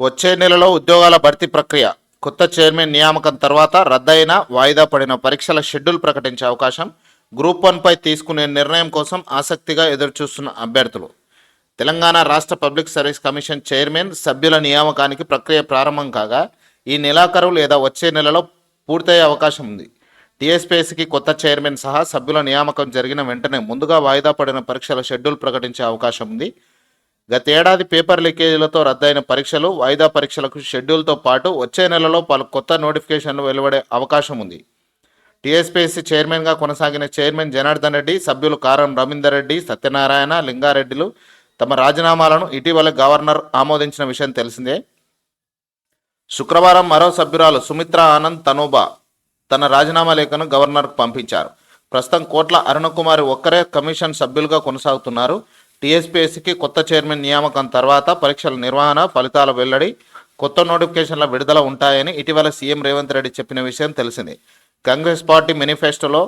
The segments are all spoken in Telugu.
వచ్చే నెలలో ఉద్యోగాల భర్తీ ప్రక్రియ. కొత్త చైర్మన్ నియామకం తర్వాత రద్దయిన వాయిదా పడిన పరీక్షల షెడ్యూల్ ప్రకటించే అవకాశం గ్రూప్ వన్పై తీసుకునే నిర్ణయం కోసం ఆసక్తిగా ఎదురుచూస్తున్న అభ్యర్థులు. తెలంగాణ రాష్ట్ర పబ్లిక్ సర్వీస్ కమిషన్ చైర్మన్ సభ్యుల నియామకానికి ప్రక్రియ ప్రారంభం కాగా ఈ నెలాఖరు లేదా వచ్చే నెలలో పూర్తయ్యే అవకాశం ఉంది. టీఎస్పీఎస్సీకి కొత్త చైర్మన్ సహా సభ్యుల నియామకం జరిగిన వెంటనే ముందుగా వాయిదా పడిన పరీక్షల షెడ్యూల్ ప్రకటించే అవకాశం ఉంది. గతేడాది పేపర్ లీకేజీలతో రద్దయిన పరీక్షలు వాయిదా పరీక్షలకు షెడ్యూల్తో పాటు వచ్చే నెలలో పలు కొత్త నోటిఫికేషన్లు వెలువడే అవకాశం ఉంది. టీఎస్పీఎస్సీ చైర్మన్గా కొనసాగిన చైర్మన్ జనార్దన్ రెడ్డి సభ్యులు కారం రవీందర్ రెడ్డి సత్యనారాయణ లింగారెడ్డిలు తమ రాజీనామాలను ఇటీవల గవర్నర్ ఆమోదించిన విషయం తెలిసిందే. శుక్రవారం మరో సభ్యురాలు సుమిత్ర ఆనంద్ తనోబా తన రాజీనామా లేఖను గవర్నర్కు పంపించారు. ప్రస్తుతం కోట్ల అరుణకుమారి ఒక్కరే కమిషన్ సభ్యులుగా కొనసాగుతున్నారు. టీఎస్పీఎస్సీకి కొత్త చైర్మన్ నియామకం తర్వాత పరీక్షల నిర్వహణ ఫలితాల వెల్లడి కొత్త నోటిఫికేషన్ల విడుదల ఉంటాయని ఇటీవల సీఎం రేవంత్ రెడ్డి చెప్పిన విషయం తెలిసింది. కాంగ్రెస్ పార్టీ మేనిఫెస్టోలో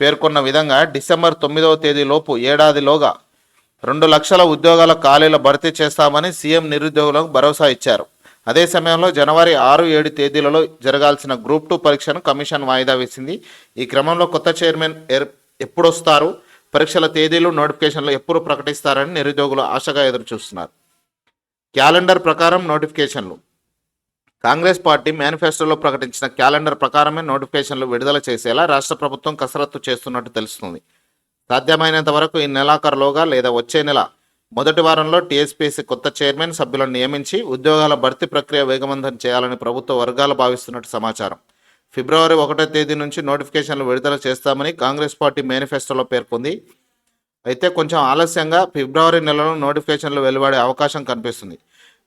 పేర్కొన్న విధంగా డిసెంబర్ తొమ్మిదవ తేదీలోపు ఏడాదిలోగా రెండు లక్షల ఉద్యోగాల ఖాళీల భర్తీ చేస్తామని సీఎం నిరుద్యోగులకు భరోసా ఇచ్చారు. అదే సమయంలో జనవరి ఆరు ఏడు తేదీలలో జరగాల్సిన గ్రూప్ టూ పరీక్షను కమిషన్ వాయిదా వేసింది. ఈ క్రమంలో కొత్త చైర్మన్ ఎర్ ఎప్పుడొస్తారు? పరీక్షల తేదీలు నోటిఫికేషన్లు ఎప్పుడు ప్రకటిస్తారని నిరుద్యోగులు ఆశగా ఎదురుచూస్తున్నారు. క్యాలెండర్ ప్రకారం నోటిఫికేషన్లు. కాంగ్రెస్ పార్టీ మేనిఫెస్టోలో ప్రకటించిన క్యాలెండర్ ప్రకారమే నోటిఫికేషన్లు విడుదల చేసేలా రాష్ట్ర ప్రభుత్వం కసరత్తు చేస్తున్నట్టు తెలుస్తుంది. సాధ్యమైనంత వరకు ఈ నెలాఖరులోగా లేదా వచ్చే నెల మొదటి వారంలో టీఎస్పీసీ కొత్త చైర్మన్ సభ్యులను నియమించి ఉద్యోగాల భర్తీ ప్రక్రియ వేగవంతం చేయాలని ప్రభుత్వ వర్గాలు భావిస్తున్నట్టు సమాచారం. ఫిబ్రవరి ఒకటో తేదీ నుంచి నోటిఫికేషన్లు విడుదల చేస్తామని కాంగ్రెస్ పార్టీ మేనిఫెస్టోలో పేర్కొంది. అయితే కొంచెం ఆలస్యంగా ఫిబ్రవరి నెలలో నోటిఫికేషన్లు వెలువడే అవకాశం కనిపిస్తుంది.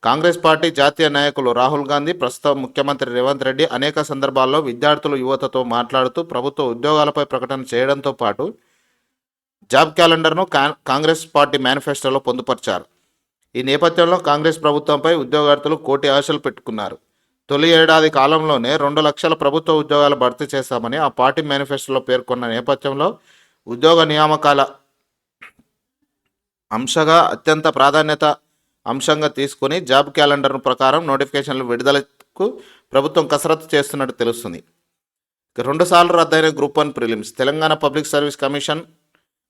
కాంగ్రెస్ పార్టీ జాతీయ నాయకులు రాహుల్ గాంధీ ప్రస్తుత ముఖ్యమంత్రి రేవంత్ రెడ్డి అనేక సందర్భాల్లో విద్యార్థులు యువతతో మాట్లాడుతూ ప్రభుత్వ ఉద్యోగాలపై ప్రకటన చేయడంతో పాటు జాబ్ క్యాలెండర్ను కా- కాంగ్రెస్ పార్టీ మేనిఫెస్టోలో పొందుపరిచారు. ఈ నేపథ్యంలో కాంగ్రెస్ ప్రభుత్వంపై ఉద్యోగార్థులు కోటి ఆశలు పెట్టుకున్నారు. తొలి ఏడాది కాలంలోనే రెండు లక్షల ప్రభుత్వ ఉద్యోగాలు భర్తీ చేస్తామని ఆ పార్టీ మేనిఫెస్టోలో పేర్కొన్న నేపథ్యంలో ఉద్యోగ నియామకాల అంశగా అత్యంత ప్రాధాన్యత అంశంగా తీసుకుని జాబ్ క్యాలెండర్ ప్రకారం నోటిఫికేషన్లు విడుదలకు ప్రభుత్వం కసరత్తు చేస్తున్నట్టు తెలుస్తుంది. రెండుసార్లు రద్దయిన group one prelims Telangana public service commission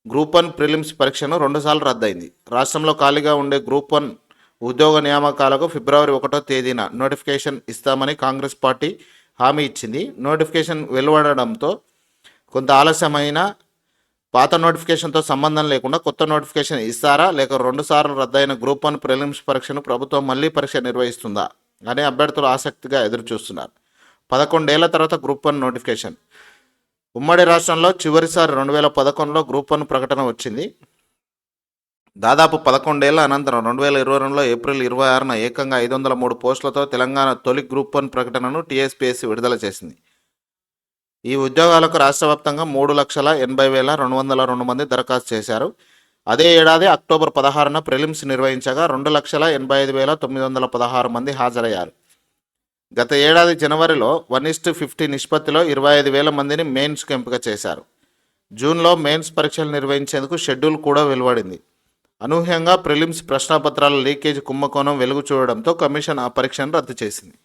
group one prelims పరీక్షను రెండుసార్లు రద్దయింది. రాష్ట్రంలో ఖాళీగా ఉండే గ్రూప్ వన్ ఉద్యోగ నియామకాలకు ఫిబ్రవరి ఒకటో తేదీన నోటిఫికేషన్ ఇస్తామని కాంగ్రెస్ పార్టీ హామీ ఇచ్చింది. నోటిఫికేషన్ వెలువడడంతో కొంత ఆలస్యమైన పాత నోటిఫికేషన్తో సంబంధం లేకుండా కొత్త నోటిఫికేషన్ ఇస్తారా లేక రెండుసార్లు రద్దయిన గ్రూప్ వన్ ప్రిలిమ్స్ పరీక్షను ప్రభుత్వం మళ్ళీ పరీక్ష నిర్వహిస్తుందా అనే అభ్యర్థులు ఆసక్తిగా ఎదురుచూస్తున్నారు. పదకొండేళ్ళ తర్వాత గ్రూప్ వన్ నోటిఫికేషన్. ఉమ్మడి రాష్ట్రంలో చివరిసారి రెండు వేల పదకొండులో గ్రూప్ వన్ ప్రకటన వచ్చింది. దాదాపు పదకొండేళ్ళ అనంతరం రెండు వేల ఇరవై రెండులో ఏప్రిల్ ఇరవై ఆరున ఏకంగా ఐదు వందల మూడు పోస్టులతో తెలంగాణ తొలి గ్రూప్ వన్ ప్రకటనను టీఎస్పీఎస్సీ విడుదల చేసింది. ఈ ఉద్యోగాలకు రాష్ట్ర వ్యాప్తంగా మూడు లక్షల ఎనభై వేల రెండు వందల రెండు మంది దరఖాస్తు చేశారు. అదే ఏడాది అక్టోబర్ పదహారున ప్రిలిమ్స్ నిర్వహించగా రెండు లక్షల ఎనభై ఐదు వేల తొమ్మిది వందల పదహారు మంది హాజరయ్యారు. గత ఏడాది జనవరిలో వన్ ఇస్టు ఫిఫ్టీ నిష్పత్తిలో ఇరవై ఐదు వేల మందిని మెయిన్స్కు ఎంపిక చేశారు. జూన్లో మెయిన్స్ పరీక్షలు నిర్వహించేందుకు షెడ్యూల్ కూడా వెలువడింది. అనూహ్యంగా ప్రిలిమ్స్ ప్రశ్నాపత్రాల లీకేజ్ కుంభకోణం వెలుగు చూడడంతో కమిషన్ ఆ పరీక్షను రద్దు చేసింది.